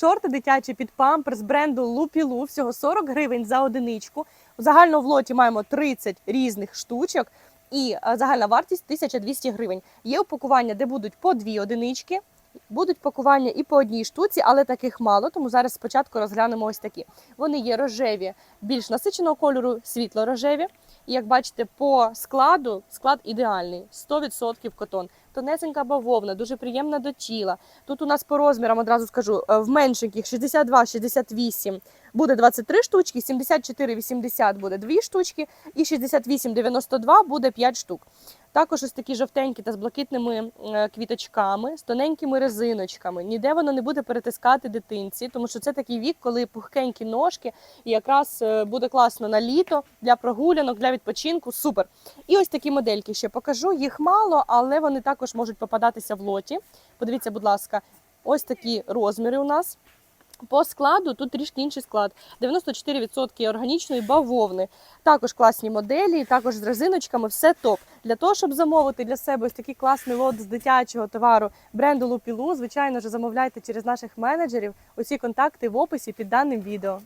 Шорти дитячі під памперс бренду Лупілу, всього 40 гривень за одиничку. Загально в лоті маємо 30 різних штучок. І е, загальна вартість 1200 гривень. Є упакування, де будуть по дві одинички, будуть пакування і по одній штуці, але таких мало. Тому зараз спочатку розглянемо ось такі. Вони є рожеві, більш насиченого кольору, світло-рожеві. І як бачите, по складу склад ідеальний 100% котон. Тонесенька бавовна, дуже приємна до тіла. Тут у нас по розмірам одразу скажу е, в меншеньких 62-68 буде 23 штучки, 74-80 буде 2 штучки, і 68-92 буде 5 штук. Також ось такі жовтенькі та з блакитними е, квіточками, з тоненькими резиночками. Ніде воно не буде перетискати дитинці, тому що це такий вік, коли пухкенькі ножки, і якраз е, буде класно на літо для прогулянок, для відпочинку. Супер. І ось такі модельки ще покажу. Їх мало, але вони також можуть попадатися в лоті. Подивіться, будь ласка, ось такі розміри у нас. По складу тут трішки інший склад. 94% органічної бавовни. Також класні моделі, також з резиночками, все топ. Для того, щоб замовити для себе ось такий класний лот з дитячого товару бренду Лупілу, звичайно ж, замовляйте через наших менеджерів. Усі контакти в описі під даним відео.